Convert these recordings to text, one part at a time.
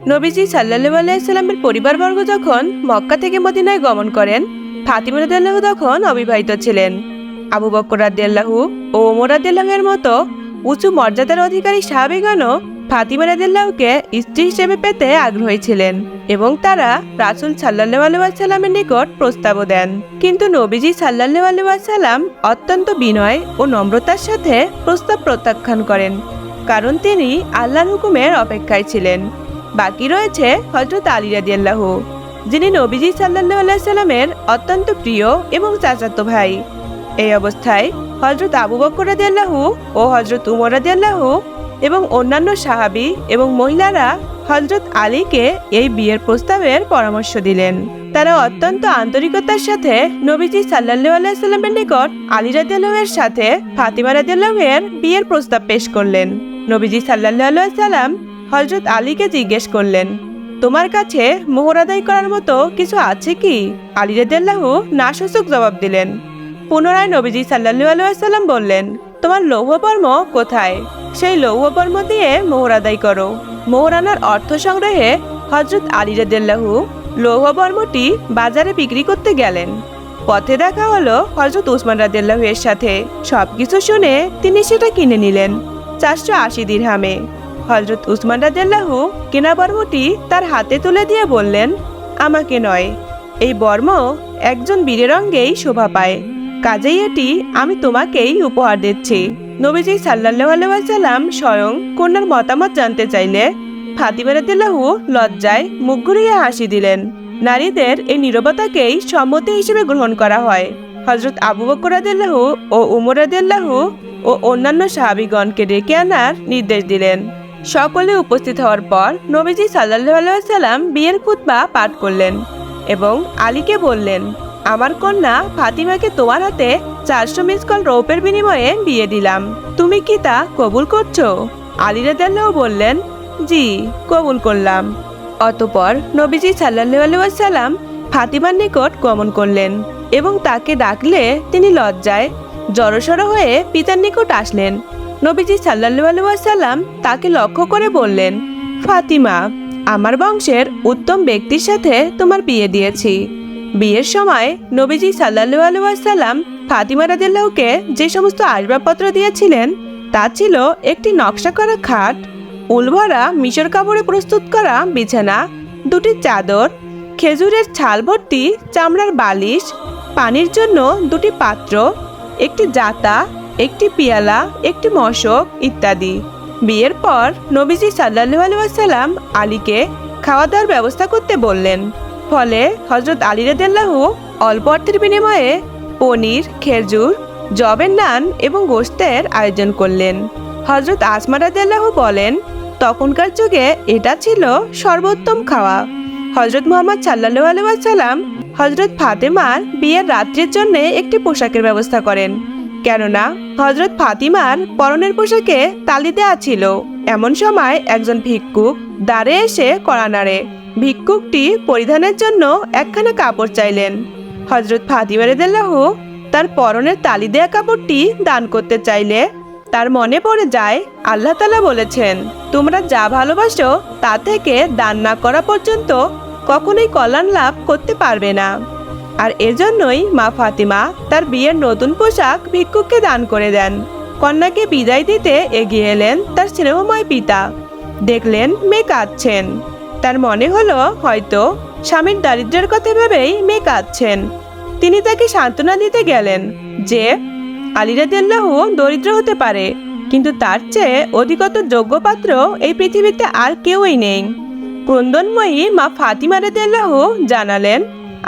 নবীজি সাল্লাহু আলাইসাল্লামের পরিবারবর্গ যখন মক্কা থেকে মদিনায় গমন করেন, ফাতিমা রাদিয়াল্লাহু তখন অবিবাহিত ছিলেন। আবু বকর রাদিয়াল্লাহু ও ওমর রাদিয়াল্লাহুয়ের মতো উঁচু মর্যাদার অধিকারী সাহাবিগণও ফাতিমা রাদিয়াল্লাহুকে স্ত্রী হিসেবে পেতে আগ্রহী ছিলেন এবং তারা রাসুল সাল্লাল্লাহু আলাইহি ওয়াসাল্লামের নিকট প্রস্তাবও দেন। কিন্তু নবীজি সাল্লাল্লাহু আলাইহি ওয়াসাল্লাম অত্যন্ত বিনয় ও নম্রতার সাথে প্রস্তাব প্রত্যাখ্যান করেন, কারণ তিনি আল্লাহর হুকুমের অপেক্ষায় ছিলেন। বাকি রয়েছে হজরত আলী রাদিয়াল্লাহু, যিনি নবীজি সাল্লাল্লাহু আলাইহি সাল্লামের অত্যন্ত প্রিয় এবং চাচাতো ভাই। এই অবস্থায় হজরত আবু বকর রাদিয়াল্লাহু ও হজরত উমর রাদিয়াল্লাহু এবং অন্যান্য সাহাবী এবং মহিলারা হজরত আলীকে এই বিয়ের প্রস্তাবের পরামর্শ দিলেন। তারা অত্যন্ত আন্তরিকতার সাথে নবীজি সাল্লাল্লাহু আলাইহি সাল্লামের নিকট আলী রাদিয়াল্লাহুয়ের সাথে ফাতিমা রাদিয়াল্লাহুয়ের বিয়ের প্রস্তাব পেশ করলেন। নবীজি সাল্লাল্লাহু আলাইহি সাল্লাম হজরত আলীকে জিজ্ঞেস করলেন, তোমার কাছে মোহর আদায় করার মতো কিছু আছে কি? আলী রাদিয়াল্লাহু নাসূচক জবাব দিলেন, পুনরায় নবীজি আলাইহি সাল্লাম বললেন, তোমার লৌহবর্ম কোথায়? সেই লৌহবর্ম দিয়ে মোহর আদায় করো। মোহর আনার অর্থ সংগ্রহে হজরত আলী রাদিয়াল্লাহু লৌহবর্মটি বাজারে বিক্রি করতে গেলেন। পথে দেখা হলো হজরত উসমান রাদিয়াল্লাহু এর সাথে। সবকিছু শুনে তিনি সেটা কিনে নিলেন, চারশো আশি দিরহামে। হজরত উসমান রাদিয়াল্লাহু কেনা বর্মটি তার হাতে তুলে দিয়ে বললেন, আমাকে নয়, এই বর্ম একজন বীরের অঙ্গেই শোভা পায়। কাজেই এটি আমি তোমাকেই উপহার দিচ্ছি। নবীজি সাল্লাল্লাহু আলাইহি ওয়াসাল্লাম স্বয়ং কন্যার মতামত জানতে চাইলে ফাতিমা রাদিয়াল্লাহু লজ্জায় মুখ ঘুরিয়ে হাসি দিলেন। নারীদের এই নীরবতাকেই সম্মতি হিসেবে গ্রহণ করা হয়। হজরত আবু বকর রাদিয়াল্লাহু ও উমর রাদিয়াল্লাহু ও অন্যান্য সাহাবীগণকে ডেকে আনার নির্দেশ দিলেন। সকলে উপস্থিত হওয়ার পর নবীজি সাল্লাল্লাহু আলাইহি ওয়াসাল্লাম বিয়ের খুতবা পাঠ করলেন এবং আলীকে বললেন, আমার কন্যা ফাতিমাকে তোমার হাতে চারশো মিস কল রৌপের বিনিময়ে বিয়ে দিলাম। তুমি কি তা কবুল করছ? আলী রাদিয়াল্লাহু বললেন, জি, কবুল করলাম। অতপর নবীজি সাল্লাল্লাহু আলাইহি ওয়াসাল্লাম ফাতিমার নিকট গমন করলেন এবং তাকে ডাকলে তিনি লজ্জায় জড়সড় হয়ে পিতার নিকট আসলেন। নবীজি সাল্লাল্লাহু আলাইহি তাকে লক্ষ্য করে বললেন, ফাতিমা, আমার বংশের উত্তম ব্যক্তির সাথে তোমার বিয়ে দিয়েছি। বিয়ের সময় নবীজি সাল্লাল্লাহু আলাইহি ফাতিমা রাদিয়াল্লাহুকে যে সমস্ত আসবাবপত্র দিয়েছিলেন, তা ছিল একটি নকশা করা খাট, উলভরা মিশর কাপড়ে প্রস্তুত করা বিছানা, দুটি চাদর, খেজুরের ছাল ভর্তি চামড়ার বালিশ, পানির জন্য দুটি পাত্র, একটি জাতা একটি পিয়ালা, একটি মশক ইত্যাদি। বিয়ের পর নবীজি সাল্লাল্লাহু আলাইহি আলীকে খাওয়া দাওয়ার ব্যবস্থা করতে বললেন। ফলে হজরত আলী রাদিয়াল্লাহু অল্প অর্থের বিনিময়ে পনির, খেজুর, জবের নান এবং গোস্তের আয়োজন করলেন। হজরত আসমা রাদিয়াল্লাহু বলেন, তখনকার যুগে এটা ছিল সর্বোত্তম খাওয়া। হজরত মোহাম্মদ সাল্লাল্লাহু আলাইহি ওয়াসাল্লাম হজরত ফাতেমার বিয়ের রাত্রির জন্য একটি পোশাকের ব্যবস্থা করেন। কেননা হজরত ফাতিমার পরনের পোশাকে তালি দেওয়া ছিল। এমন সময় একজন ভিক্ষুক দাঁড়ে এসে কড়া নাড়ে। ভিক্ষুকটি পরিধানের জন্য একখানা কাপড় চাইলেন। হজরত ফাতিমা রেদাল্লাহু তার পরনের তালি দেয়া কাপড়টি দান করতে চাইলে তার মনে পড়ে যায়, আল্লাহ তালা বলেছেন, তোমরা যা ভালোবাসো তা থেকে দান না করা পর্যন্ত কখনোই কল্যাণ লাভ করতে পারবে না। আর এজন্যই মা ফাতিমা তার বিয়ের নতুন পোশাক ভিক্ষুককে দান করে দেন। কন্যাকে বিদায় দিতে এগিয়ে এলেন তার স্নেহময় পিতা। দেখলেন মেয়ে কাঁদছেন। তার মনে হলো হয়তো স্বামীর দারিদ্র্যের কথা ভেবেই মেয়ে কাঁদছেন। তিনি তাকে সান্ত্বনা দিতে গেলেন যে আলিরাদিল্লাহ দরিদ্র হতে পারে, কিন্তু তার চেয়ে অধিকত যোগ্য পাত্র এই পৃথিবীতে আর কেউই নেই। ক্রন্দনময়ী মা ফাতিমা রাদিয়াল্লাহ জানালেন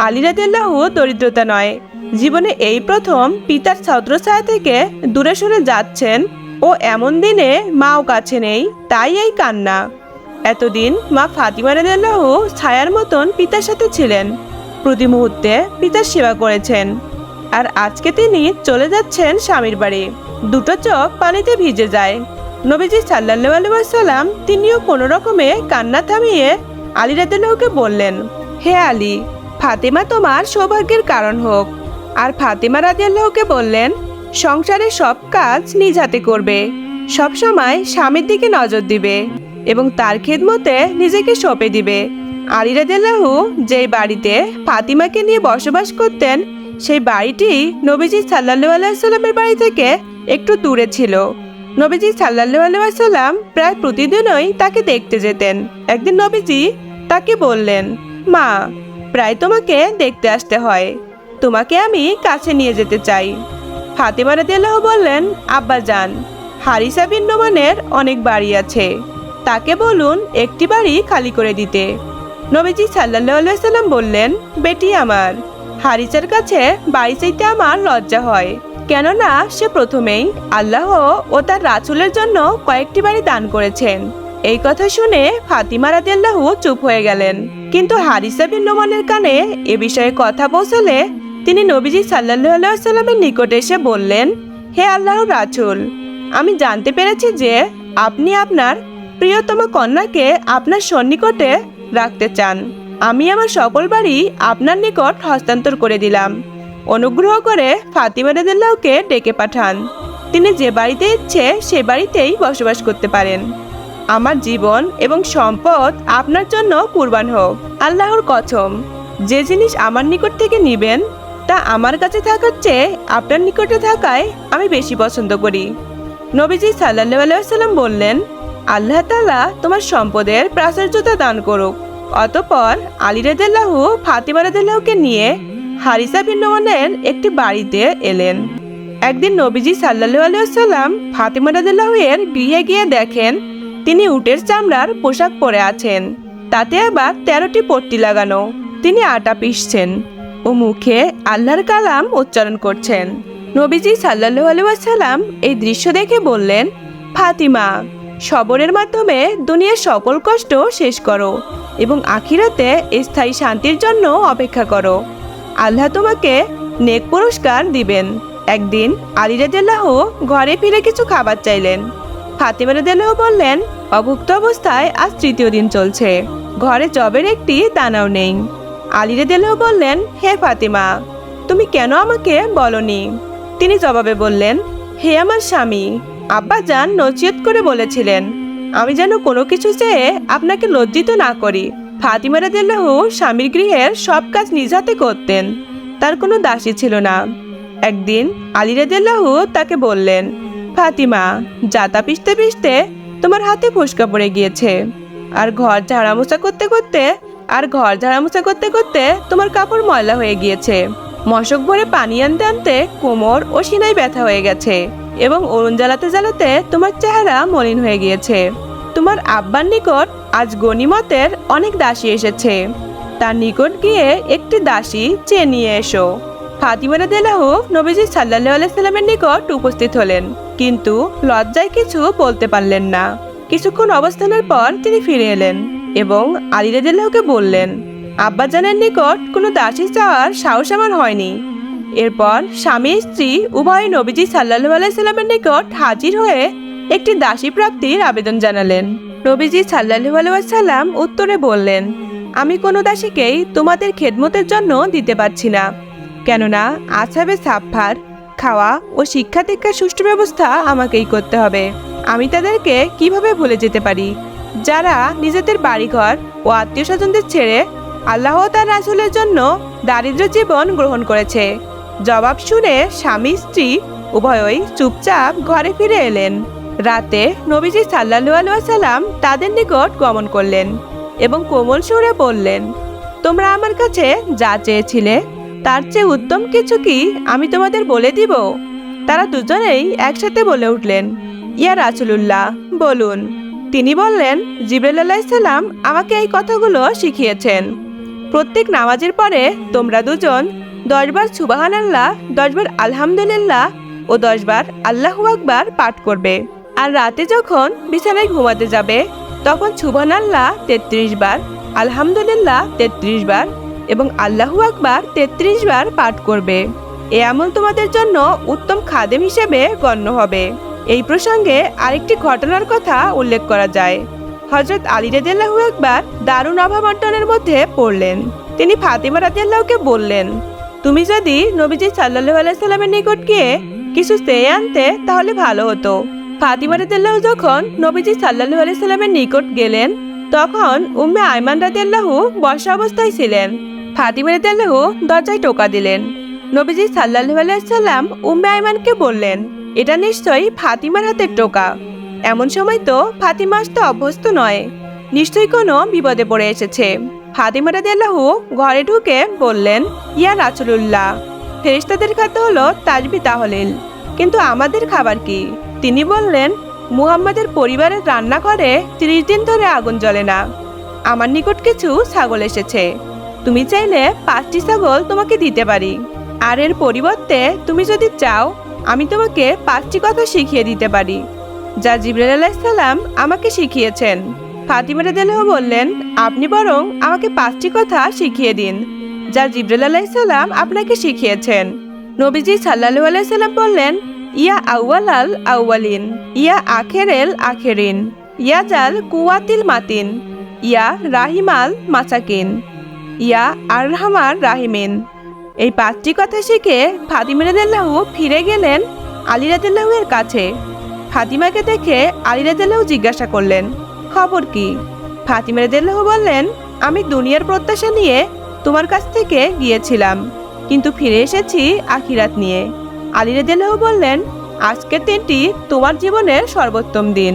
আলী রাদিয়াল্লাহ দরিদ্রতা নয়। জীবনে এই প্রথম পিতার ছত্রছায়া থেকে দূরে সরে যাচ্ছেন ও এমন দিনে মাও কাছে নেই, তাই এই কান্না। এতদিন মা ফাতিমা রাদিয়াল্লাহ ছায়ার মতন পিতার সাথে ছিলেন। প্রতি মুহূর্তে পিতার সেবা করেছেন। আর আজকে তিনি চলে যাচ্ছেন স্বামীর বাড়ি। দুটো চোখ পানিতে ভিজে যায়। নবীজি সাল্লাল্লাহু আলাইহি তিনিও কোনো রকমে কান্না থামিয়ে আলী রাদিয়াল্লাহুকে বললেন, হে আলী ফাতেমা তোমার সৌভাগ্যের কারণ হোক। আর ফাতেমা রাদিয়াল্লাহুকে বললেন সংসারের সব কাজ নিজ হাতে করবে। সব সময় স্বামীর দিকে নজর দিবে এবং তার খেদমতে নিজেকে সঁপে দিবে। আলী রাদিয়াল্লাহু যেই বাড়িতে ফাতিমাকে নিয়ে বসবাস করতেন, সেই বাড়িটি নবীজি সাল্লাল্লাহু আলাইহি সাল্লামের বাড়ি থেকে একটু দূরে ছিল। নবীজি সাল্লাল্লাহু আলাইহি সাল্লাম প্রায় প্রতিদিনই তাকে দেখতে যেতেন। একদিন নবীজি তাকে বললেন, মা প্রায় তোমাকে দেখতে আসতে হয়। তোমাকে আমি কাছে নিয়ে যেতে চাই। ফাতেমা রাদিয়াল্লাহু বললেন, আব্বা যান, হারিসা বিন নোমানের অনেক বাড়ি আছে। তাকে বলুন একটি বাড়ি খালি করে দিতে। নবীজি আলাইহি সাল্লাম বললেন, বেটি আমার, হারিসার কাছে বাড়ি চাইতে আমার লজ্জা হয়। কেননা সে প্রথমেই আল্লাহ ও তার রাসূলের জন্য কয়েকটি বাড়ি দান করেছেন। এই কথা শুনে ফাতিমা রাদিয়াল্লাহু চুপ হয়ে গেলেন। কিন্তু হারিসা বিন নোমানের কানে এ বিষয়ে কথা পৌঁছালে তিনি নবীজি সাল্লাল্লাহু আলাইহি সাল্লামের নিকটে এসে বললেন, হে আল্লাহর রাসূল, আমি জানতে পেরেছি যে আপনি আপনার প্রিয়তম কন্যাকে আপনার সন্নিকটে রাখতে চান। আমি আমার সকল বাড়ি আপনার নিকট হস্তান্তর করে দিলাম। অনুগ্রহ করে ফাতিমা রাদিয়াল্লাহুকে ডেকে পাঠান। তিনি যে বাড়িতে ইচ্ছে সে বাড়িতেই বসবাস করতে পারেন। আমার জীবন এবং সম্পদ আপনার জন্য কুরবান হোক। আল্লাহর কথম, যে জিনিস আমার নিকট থেকে নিবেন, তা আমার কাছে থাকার চেয়ে আপনার নিকটে থাকায় আমি বেশি পছন্দ করি। নবীজি সাল্লাল্লাহু আলাইহি সাল্লাম বললেন, আল্লাহ তালা তোমার সম্পদের প্রাচুর্যতা দান করুক। অতঃপর আলী রাদিয়াল্লাহু ফাতিমা রাদিয়াল্লাহুকে নিয়ে হারিসা বিন নোমানের একটি বাড়িতে এলেন। একদিন নবীজি সাল্লাল্লাহু আলাইহি সাল্লাম ফাতিমা এর গৃহে গিয়ে দেখেন তিনি উটের চামড়ার পোশাক পরে আছেন। তাতে আবার তেরোটি পট্টি লাগানো। তিনি আটা পিষছেন ও মুখে আল্লাহর কালাম উচ্চারণ করছেন। নবীজি সাল্লাল্লাহু আলাইহি ওয়াসাল্লাম এই দৃশ্য দেখে বললেন, ফাতিমা, সবরের মাধ্যমে দুনিয়ার সকল কষ্ট শেষ করো এবং আখিরাতে স্থায়ী শান্তির জন্য অপেক্ষা করো। আল্লাহ তোমাকে নেক পুরস্কার দিবেন। একদিন আলী ঘরে ফিরে কিছু খাবার চাইলেন। ফাতিমা রাদিয়াল্লাহু বললেন অভুক্ত অবস্থায় আজ তৃতীয় দিন চলছে। ঘরে জবের একটি দানাও নেই। আলী রাদিয়াল্লাহু বললেন, হে ফাতিমা, তুমি কেন আমাকে বলনি? তিনি জবাবে বললেন, হে আমার স্বামী আব্বা যান নচিয়ত করে বলেছিলেন, আমি যেন কোনো কিছু চেয়ে আপনাকে লজ্জিত না করি। ফাতিমা রাদিয়াল্লাহু স্বামীর গৃহের সব কাজ নিজ হাতে করতেন, তার কোনো দাসী ছিল না। একদিন আলী রাদিয়াল্লাহু তাকে বললেন, ফাতিমা জাতা পিষতে পিষতে তোমার হাতে ফুসকা পড়ে গিয়েছে। আর ঘর ঝাড়ামোছা করতে করতে, আর ঘর ঝাড়ামোছা করতে করতে তোমার কাপড় ময়লা হয়ে গিয়েছে। মশক ভরে পানি আনতে আনতে কোমর ও সিনাই ব্যথা হয়ে গেছে এবং অরুণ জ্বালাতে জ্বালাতে তোমার চেহারা মলিন হয়ে গিয়েছে। তোমার আব্বার নিকট আজ গনিমতের অনেক দাসী এসেছে। তার নিকট গিয়ে একটি দাসী চেয়ে নিয়ে এসো। ফাতিমা রাদিয়াল্লাহু নবীজি সাল্লাল্লাহু আলাইসাল্লামের নিকট উপস্থিত হলেন। কিন্তু লজ্জায় কিছু বলতে পারলেন না। কিছুক্ষণ অবস্থানের পর তিনি ফিরে এলেন এবং আলী রাদিয়াল্লাহুকে বললেন, আব্বাজানের নিকট কোনো দাসী চাওয়ার সাহস আমার হয়নি। এরপর স্বামী স্ত্রী উভয় নবীজি সাল্লাল্লাহু আলাইহি সাল্লামের নিকট হাজির হয়ে একটি দাসী প্রাপ্তির আবেদন জানালেন। নবীজি সাল্লাল্লাহু আলাইহি সাল্লাম উত্তরে বললেন, আমি কোনো দাসীকেই তোমাদের খেদমতের জন্য দিতে পারছি না। কেননা আছাবে সাফার খাওয়া ও শিক্ষা দীক্ষার সুষ্ঠু ব্যবস্থা আমাকেই করতে হবে। আমি তাদেরকে কীভাবে ভুলে যেতে পারি? যারা নিজেদের বাড়িঘর ও আত্মীয় স্বজনদের ছেড়ে আল্লাহ তার রাসুলের জন্য দারিদ্র জীবন গ্রহণ করেছে। জবাব শুনে স্বামী, স্ত্রী উভয়ই চুপচাপ ঘরে ফিরে এলেন। রাতে নবীজি সাল্লাল্লাহু আলাইহি সাল্লাম তাদের নিকট গমন করলেন এবং কোমল সুরে বললেন, তোমরা আমার কাছে যা চেয়েছিলে তার চেয়ে উত্তম কিছু কি আমি তোমাদের বলে দিব? তারা দুজনেই একসাথে বলে উঠলেন, ইয়া রাসূলুল্লাহ, বলুন। তিনি বললেন, জিবরাইল আলাইসাল্লাম আমাকে এই কথাগুলো শিখিয়েছেন। প্রত্যেক নামাজের পরে তোমরা দুজন দশবার সুবাহান আল্লাহ দশবার আলহামদুলিল্লাহ ও দশবার আল্লাহু আকবার পাঠ করবে। আর রাতে যখন বিছানায় ঘুমাতে যাবে, তখন সুবহান আল্লাহ তেত্রিশ বার, আলহামদুলিল্লাহ তেত্রিশ বার এবং আল্লাহু আকবার তেত্রিশ বার পাঠ করবে। এ আমল তোমাদের জন্য উত্তম খাদেম হিসেবে গণ্য হবে। এই প্রসঙ্গে আরেকটি ঘটনার কথা উল্লেখ করা যায়। হজরত আলী রাদিয়াল্লাহু একবার দারুণ অভাবন্টনের মধ্যে পড়লেন। তিনি ফাতিমা রাদিয়াল্লাহুকে বললেন, তুমি যদি নবীজি সাল্লাল্লাহু আলাইহি সাল্লামের নিকট গিয়ে কিছু চেয়ে আনতে, তাহলে ভালো হতো। ফাতিমা রাদিয়াল্লাহু যখন নবীজি সাল্লাল্লাহু আলাইহি সাল্লামের নিকট গেলেন, তখন উম্মে আয়মান রাদিয়াল্লাহু বসা অবস্থায় ছিলেন। ফাতিমা রাদিয়াল্লাহু দরজায় টোকা দিলেন। নবীজি সাল্লাল্লাহু আলাইহি সাল্লাম উম্মে আয়মানকে বললেন, এটা নিশ্চয়ই ফাতিমার হাতের টোকা। এমন সময় তো ফাতিমা আসতে অভ্যস্ত নয়। নিশ্চয়ই কোনো বিপদে পড়ে এসেছে। ফাতিমা রাদিয়াল্লাহু ঘরে ঢুকে বললেন, ইয়া রাসূলুল্লাহ ফেরিস্তাদের খাদ্য হলো তাজবি তাহলিল। কিন্তু আমাদের খাবার কি? তিনি বললেন, মুহাম্মাদের পরিবারের রান্নাঘরে ত্রিশ দিন ধরে আগুন জ্বলে না। আমার নিকট কিছু ছাগল এসেছে। তুমি চাইলে পাঁচটি ছাগল তোমাকে দিতে পারি। আর এর পরিবর্তে তুমি যদি চাও, আমি তোমাকে পাঁচটি কথা শিখিয়ে দিতে পারি। যা জিবরাইল আলাইসাল্লাম আমাকে শিখিয়েছেন। ফাতিমা রাদিয়াল্লাহু বললেন, আপনি বরং আমাকে পাঁচটি কথা শিখিয়ে দিন, যা জিবরাইল আলাইসাল্লাম আপনাকে শিখিয়েছেন। নবীজি সাল্লাল্লাহু আলাইহি সাল্লাম বললেন, ইয়া আউয়াল আল আউয়ালিন ইয়া আখেরেল আখেরিন, ইয়া জাল কুয়াতিল মাতিন, ইয়া রাহিমাল মাসাকিন। ইয়া আরহামার রাহিমিন। এই পাঁচটি কথা শিখে ফাতিমা রাদিয়াল্লাহু ফিরে গেলেন আলী এর কাছে। ফাতিমাকে দেখে আলী জিজ্ঞাসা করলেন, খবর কি? ফাতিমা রাদিয়াল্লাহু বললেন, আমি দুনিয়ার প্রত্যাশা নিয়ে তোমার কাছ থেকে গিয়েছিলাম, কিন্তু ফিরে এসেছি আখিরাত নিয়ে। আলী বললেন, আজকের দিনটি তোমার জীবনের সর্বোত্তম দিন।